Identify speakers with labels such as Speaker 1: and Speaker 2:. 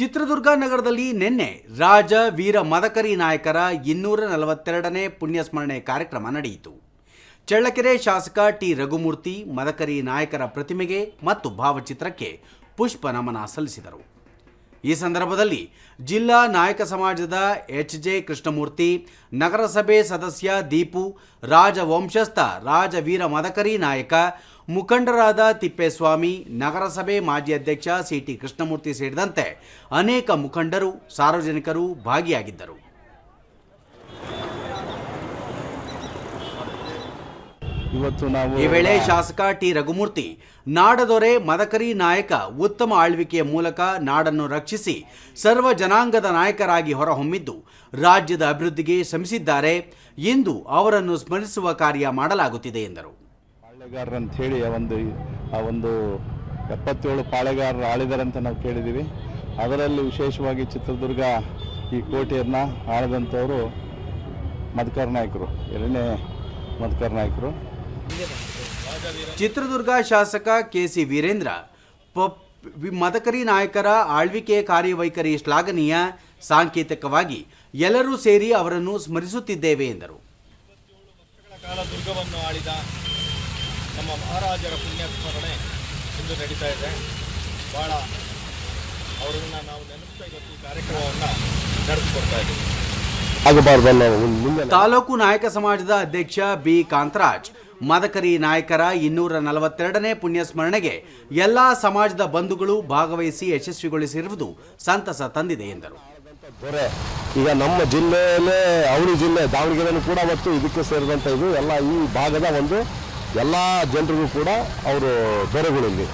Speaker 1: ಚಿತ್ರದುರ್ಗ ನಗರದಲ್ಲಿ ನಿನ್ನೆ ರಾಜ ವೀರ ಮದಕರಿ ನಾಯಕರ ಇನ್ನೂರ ನಲವತ್ತೆರಡನೇ ಪುಣ್ಯಸ್ಮರಣೆ ಕಾರ್ಯಕ್ರಮ ನಡೆಯಿತು. ಚಳ್ಳಕೆರೆ ಶಾಸಕ ಟಿ ರಘುಮೂರ್ತಿ ಮದಕರಿ ನಾಯಕರ ಪ್ರತಿಮೆಗೆ ಮತ್ತು ಭಾವಚಿತ್ರಕ್ಕೆ ಪುಷ್ಪ ನಮನ ಸಲ್ಲಿಸಿದರು. ಈ ಸಂದರ್ಭದಲ್ಲಿ ಜಿಲ್ಲಾ ನಾಯಕ ಸಮಾಜದ ಎಚ್ ಜೆ ಕೃಷ್ಣಮೂರ್ತಿ, ನಗರಸಭೆ ಸದಸ್ಯ ದೀಪು, ರಾಜವಂಶಸ್ಥ ರಾಜವೀರ ಮದಕರಿ ನಾಯಕ ಮುಖಂಡರಾದ ತಿಪ್ಪೇಸ್ವಾಮಿ ನಗರಸಭೆ ಮಾಜಿ ಅಧ್ಯಕ್ಷ ಸಿಟಿ ಕೃಷ್ಣಮೂರ್ತಿ ಸೇರಿದಂತೆ ಅನೇಕ ಮುಖಂಡರು ಸಾರ್ವಜನಿಕರು ಭಾಗಿಯಾಗಿದ್ದರು.
Speaker 2: ಇವತ್ತು ನಾವು
Speaker 1: ಈ ವೇಳೆ ಶಾಸಕ ಟಿ ರಘುಮೂರ್ತಿ ನಾಡದೊರೆ ಮದಕರಿ ನಾಯಕ ಉತ್ತಮ ಆಳ್ವಿಕೆಯ ಮೂಲಕ ನಾಡನ್ನು ರಕ್ಷಿಸಿ ಸರ್ವ ಜನಾಂಗದ ನಾಯಕರಾಗಿ ಹೊರಹೊಮ್ಮಿದ್ದು ರಾಜ್ಯದ ಅಭಿವೃದ್ಧಿಗೆ ಶ್ರಮಿಸಿದ್ದಾರೆ. ಇಂದು ಅವರನ್ನು ಸ್ಮರಿಸುವ ಕಾರ್ಯ ಮಾಡಲಾಗುತ್ತಿದೆ ಎಂದರು.
Speaker 2: ಪಾಳೆಗಾರರು ಅಂತ ಹೇಳಿ ಆ ಒಂದು ಆ ಒಂದು ಎಪ್ಪತ್ತೇಳು ಪಾಳೆಗಾರರು ಆಳಿದ್ದಾರೆ ಅಂತ ನಾವು ಕೇಳಿದ್ದೀವಿ. ಅದರಲ್ಲಿ ವಿಶೇಷವಾಗಿ ಚಿತ್ರದುರ್ಗ ಈ ಕೋಟೆಯನ್ನು ಆಳದಂಥವರು ಮಧುಕರ್ ನಾಯಕರು ಎರಡನೇ ಮಧುಕರ್ ನಾಯಕರು.
Speaker 1: ಚಿತ್ರದುರ್ಗ ಶಾಸಕ ಕೆ ಸಿ ವೀರೇಂದ್ರ ಪಪ್ ಮದಕರಿ ನಾಯಕರ ಆಳ್ವಿಕೆ ಕಾರ್ಯವೈಖರಿ ಶ್ಲಾಘನೀಯ ಸಾಂಕೇತಿಕವಾಗಿ ಎಲ್ಲರೂ ಸೇರಿ ಅವರನ್ನು ಸ್ಮರಿಸುತ್ತಿದ್ದೇವೆ ಎಂದರು.
Speaker 3: ನಮ್ಮ ಮಹಾರಾಜರ ಪುಣ್ಯಸ್ಮರಣೆ ಇಂದು ನಡೀತಾ ಇದೆ. ಭಾಳ ಅವರನ್ನು ನಾವು ನೆನಪಿಸ್ತಾ ಇವತ್ತು ಈ ಕಾರ್ಯಕ್ರಮವನ್ನು ನಡೆಸ್ಕೊಡ್ತಾ ಇದ್ದೀವಿ.
Speaker 1: ತಾಲೂಕು ನಾಯಕ ಸಮಾಜದ ಅಧ್ಯಕ್ಷ ಬಿ. ಕಾಂತರಾಜ್ ಮದಕರಿ ನಾಯಕರ ಇನ್ನೂರ ನಲವತ್ತೆರಡನೇ ಪುಣ್ಯಸ್ಮರಣೆಗೆ ಎಲ್ಲಾ ಸಮಾಜದ ಬಂಧುಗಳು ಭಾಗವಹಿಸಿ ಯಶಸ್ವಿಗೊಳಿಸಿರುವುದು ಸಂತಸ ತಂದಿದೆ ಎಂದರು.
Speaker 4: ದೊರೆ ಈಗ ನಮ್ಮ ಜಿಲ್ಲೆಯಲ್ಲೇ ಅವಳಿ ಜಿಲ್ಲೆ ದಾವಣಗೆರೆ ಕೂಡ ಮತ್ತು ಇದಕ್ಕೆ ಸೇರಿದಂಥ ಇದು ಎಲ್ಲ ಈ ಭಾಗದ ಒಂದು ಎಲ್ಲ ಜನರಿಗೂ ಕೂಡ ಅವರು ದೊರೆಗಳಿಲ್ಲಿ